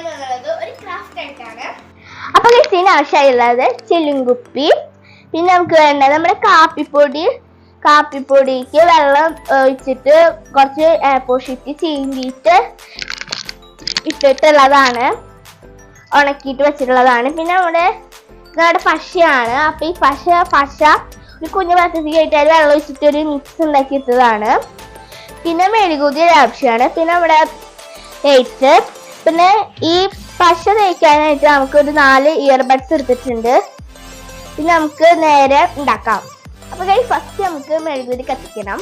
വന്നിട്ടുള്ളത് ഒരു ക്രാഫ്റ്റ് ആയിട്ടാണ് അപ്പൊ കഴിച്ചതിന് ആവശ്യമായുള്ളത് ചെല്ലുംകുപ്പി പിന്നെ നമുക്ക് വേണ്ടത് നമ്മുടെ കാപ്പിപ്പൊടി. കാപ്പിപ്പൊടിക്ക് വെള്ളം ഒഴിച്ചിട്ട് കുറച്ച് എയർപോർ ഷീറ്റ് ചീന്തിയിട്ട് ഇട്ടിട്ടുള്ളതാണ്. ഉണക്കിയിട്ട് വെച്ചിട്ടുള്ളതാണ്. പിന്നെ നമ്മുടെ നമ്മുടെ പശയാണ്. അപ്പൊ ഈ പശ പശ ഒരു കുഞ്ഞു പാത്രത്തിൽ ആയിട്ട് അതിൽ വെള്ളം ഒഴിച്ചിട്ട് ഒരു മിക്സ് ഉണ്ടാക്കി ഇട്ടതാണ് പിന്നെ മെഴുകുതി ഒരു ആവശ്യമാണ്. പിന്നെ നമ്മുടെ എയ്റ്റ്സ് പിന്നെ ഈ പശ തേക്കാനായിട്ട് നമുക്ക് ഒരു നാല് ഇയർബഡ്സ് എടുത്തിട്ടുണ്ട്. പിന്നെ നമുക്ക് നേരെ ഉണ്ടാക്കാം. അപ്പൊ കൈ ഫസ്റ്റ് നമുക്ക് മെഴുകുതിരി കത്തിക്കണം.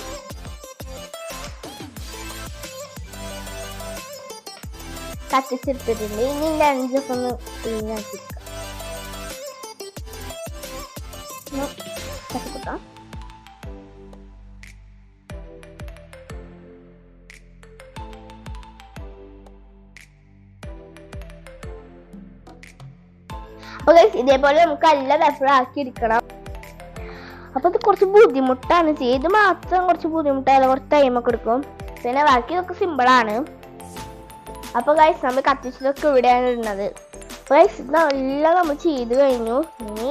കത്തിച്ചെടുത്തിട്ടുണ്ട്. ഇനി ഇതിന്റെ അഞ്ചൊക്കെ ഒന്ന് ക്ലീൻ ആക്കിക്കാം കത്തിക്കാം. Guys, ഇതേപോലെ നമുക്ക് എല്ലാ ആക്കി എടുക്കണം അപ്പൊ ഇത് കുറച്ച് ബുദ്ധിമുട്ടാണ്. ചെയ്ത് മാത്രം കുറച്ച് ബുദ്ധിമുട്ടായാലും കുറച്ച് ടൈമൊക്കെ എടുക്കും. പിന്നെ ബാക്കിയൊക്കെ സിമ്പിൾ ആണ്. അപ്പൊ ഗൈസ് നമ്മൾ കത്തിച്ചതൊക്കെ ഇവിടെയാണ് ഇടുന്നത്. ഗൈസ് ഇതെല്ലാം നമ്മൾ ചെയ്ത് കഴിഞ്ഞു. ഇനി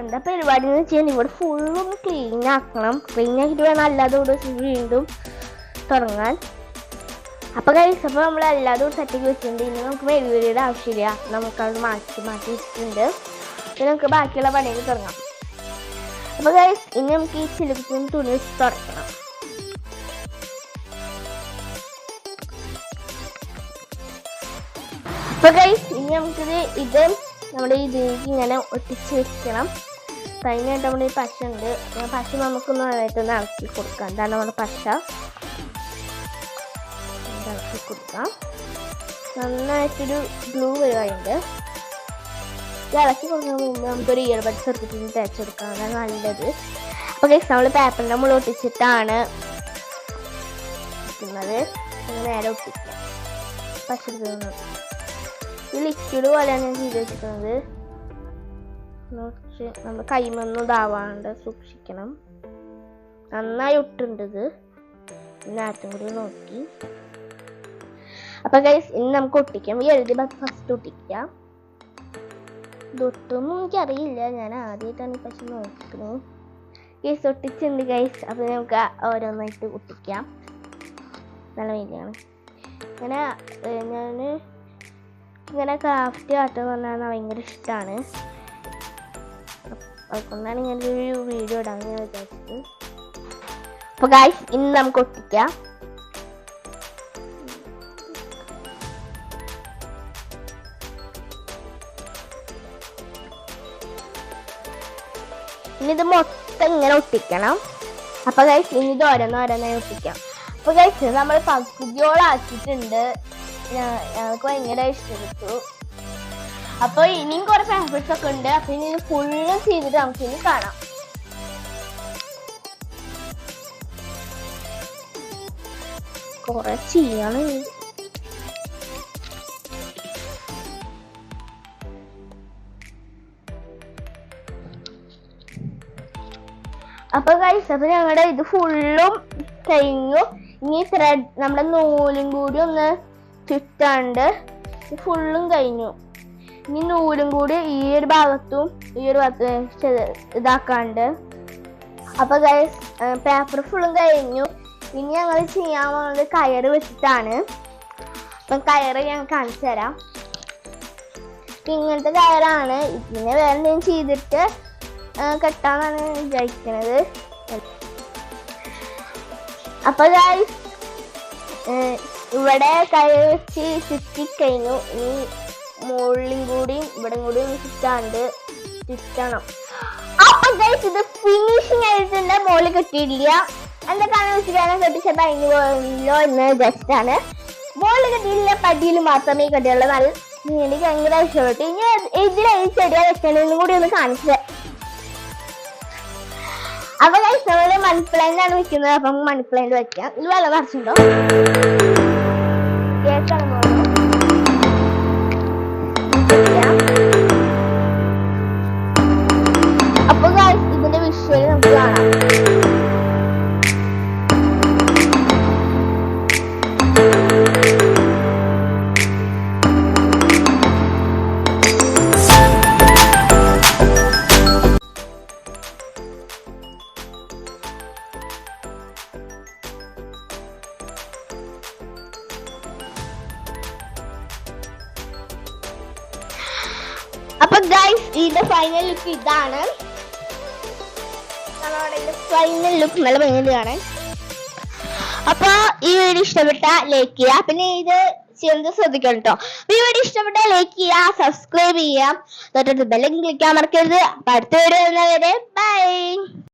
എന്താ പരിപാടി എന്ന് വെച്ചാൽ ഇവിടെ ഫുള്ളും ക്ലീൻ ആക്കണം. ക്ലീൻ ആക്കിയിട്ട് വേണം അല്ലാതെ ഇവിടെ വീണ്ടും തുടങ്ങാൻ. അപ്പൊ ഗൈസ് അപ്പൊ നമ്മൾ എല്ലാതും സെറ്റാക്കി വെച്ചിട്ടുണ്ട്. ഇനി നമുക്ക് മെഴുകുതിരിയുടെ ആവശ്യമില്ല. നമുക്കത് മാറ്റി മാറ്റി വെച്ചിട്ടുണ്ട്. ഇനി നമുക്ക് ബാക്കിയുള്ള പണികൾ തുടങ്ങാം. അപ്പോൾ ഗൈസ് ഇനി നമുക്ക് ഈ ചിലക്കും തുണി വെച്ച് തുടക്കണം. അപ്പൊ ഗൈസ് ഇനി നമുക്കിത് ഇത് നമ്മുടെ ഇതിലേക്ക് ഇങ്ങനെ ഒട്ടിച്ച് വെക്കണം. കഴിഞ്ഞായിട്ട് നമ്മുടെ ഈ പശ ഉണ്ട്. പശ നമുക്കൊന്ന് നന്നായിട്ടൊന്ന് ഇളക്കി കൊടുക്കാം. ഇതാണ് നമ്മുടെ പശ. ഇളക്കി കൊടുക്കാം നന്നായിട്ടൊരു ഗ്ലൂ വരുവായുണ്ട്. ഇത് ഇളക്കി കൊടുക്കാൻ മുമ്പ് നമുക്കൊരു ഇയർബഡ്സ് എടുത്തിട്ട് തേച്ച് കൊടുക്കാം അതാണ് നല്ലത് അപ്പോൾ നമ്മൾ പേപ്പറിന്റെ മുകളിൽ ഒട്ടിച്ചിട്ടാണ് ഒട്ടിക്കുന്നത് നേരെ ഒട്ടിക്കാം. പശ എടുക്കുന്നത് ഈ ലിക്വിഡ് പോലെയാണ് ഞാൻ ചെയ്ത് വെച്ചിരിക്കുന്നത്. നമ്മൾ കൈമൊന്നും ഇതാവാണ്ട് സൂക്ഷിക്കണം. നന്നായി ഒട്ടുണ്ട് ഇത്. നേരത്തും കൂടി നോക്കി അപ്പൊ ഗൈസ് ഇനി നമുക്ക് ഒട്ടിക്കാം. ഈ എഴുതി ഫസ്റ്റ് ഒട്ടിക്കാം. ഇതൊട്ടൊന്നും എനിക്കറിയില്ല. ഞാൻ ആദ്യമായിട്ടാണ് പക്ഷെ നോക്കുന്നത്. ഗൈസ് ഒട്ടിച്ചുണ്ട് ഗൈസ് അപ്പൊ നമുക്ക് ഓരോന്നായിട്ട് ഒട്ടിക്കാം. നല്ല വലിയാണ് അങ്ങനെ ഞാൻ ഇങ്ങനെ ക്രാഫ്റ്റ് ആട്ടം പറഞ്ഞാൽ ഭയങ്കര ഇഷ്ടമാണ് അതുകൊണ്ടാണ് ഇങ്ങനെ ഒരു വീഡിയോ ഇടാൻ വിചാരിച്ചത്. അപ്പൊ ഗായ്സ് ഇന്ന് നമുക്ക് ഒട്ടിക്കാം. ഇനി ഇത് മൊത്തം ഇങ്ങനെ ഒട്ടിക്കണം. അപ്പൊ കൈസ് ഇനി ഇത് ഓരോന്നോരോന്നായി ഒട്ടിക്കാം. അപ്പൊ കൈസ് നമ്മൾ പകുതിയോളാക്കിയിട്ടുണ്ട്. ഞങ്ങൾക്ക് ഭയങ്കര ഇഷ്ടപ്പെട്ടു. അപ്പൊ ഇനിയും കുറെ ഫാബ്രിക്സ് ഒക്കെ ഉണ്ട്. അപ്പൊ ഇനി ഫുള്ള് ചെയ്തിട്ട് നമുക്ക് ഇനി കാണാം. കുറെ ചെയ്യണം അപ്പൊ ഗൈസ് അപ്പൊ ഞങ്ങളുടെ ഇത് ഫുള്ളും കഴിഞ്ഞു. ഇനി ത്രെഡ് നമ്മുടെ നൂലും കൂടി ഒന്ന് ചുറ്റാണ്ട് ഫുള്ളും കഴിഞ്ഞു. ഇനി നൂലും കൂടി ഈ ഒരു ഭാഗത്തും ഈ ഒരു ഭാഗത്തും ഇതാക്കാണ്ട്. അപ്പൊ ഗൈസ് പേപ്പർ ഫുള്ളും കഴിഞ്ഞു. ഇനി ഞങ്ങൾ ചെയ്യാൻ പോകുന്നത് കയറ് വെച്ചിട്ടാണ്. അപ്പൊ കയറ് ഞാൻ കാണിച്ചു തരാം ഇങ്ങനത്തെ കയറാണ്. ഇതിനെ വേറെ എന്തെങ്കിലും ചെയ്തിട്ട് കെട്ടാന്നാണ് വിചാരിക്കുന്നത് അപ്പൊ ഇവിടെ കൈ വെച്ച് ചുറ്റിക്കഴിഞ്ഞു. ഇനി മുകളിൽ കൂടിയും ഇവിടെ കൂടിയും ചുറ്റാണ്ട് ചുറ്റണം. അപ്പൊ ഇത് ഫിനിഷിങ് ആയിട്ടുണ്ട് മുകളിൽ കെട്ടിയിട്ടില്ല. എന്താ കാരണം വെച്ചിട്ടാണ് കെട്ടിച്ച കഴിഞ്ഞു പോയല്ലോ എന്ന് ജസ്റ്റ് ആണ് മുകളിൽ കെട്ടിയിട്ടില്ല പടിയിൽ മാത്രമേ കെട്ടിയുള്ളൂ. നല്ല എനിക്ക് ഭയങ്കര ഇഷ്ടപ്പെട്ടു ഇനി ഇതിലെ ഈ ചെടിയെ വെക്കണമെന്നും കൂടി ഒന്ന് കാണിച്ചത് അപ്പൊ നമ്മൾ മണി പ്ലാന്റ് ആണ് വെക്കുന്നത്. അപ്പം മണി വെക്കാം. ഇത് വെള്ളം നിറച്ചുണ്ടോ ഗൈസ് ഇതിന്റെ ഫൈനൽ ലുക്ക് ഇതാണ്. ഫൈനൽ ലുക്ക് നല്ല ഭംഗിയാണ് അപ്പൊ ഈ വീഡിയോ ഇഷ്ടപ്പെട്ട ലൈക്ക് ചെയ്യുക. പിന്നെ ഇത് ചെയ്യുന്നത് ശ്രദ്ധിക്കണം കേട്ടോ ഈ വീഡിയോ ഇഷ്ടപ്പെട്ട ലൈക്ക് ചെയ്യുക സബ്സ്ക്രൈബ് ചെയ്യാം തൊട്ടടുത്ത് ബെല്ലൈക്കൻ ക്ലിക്ക് ചെയ്യാൻ മറക്കരുത്. അപ്പൊ അടുത്ത വീഡിയോ വരുന്നവരെ ബൈ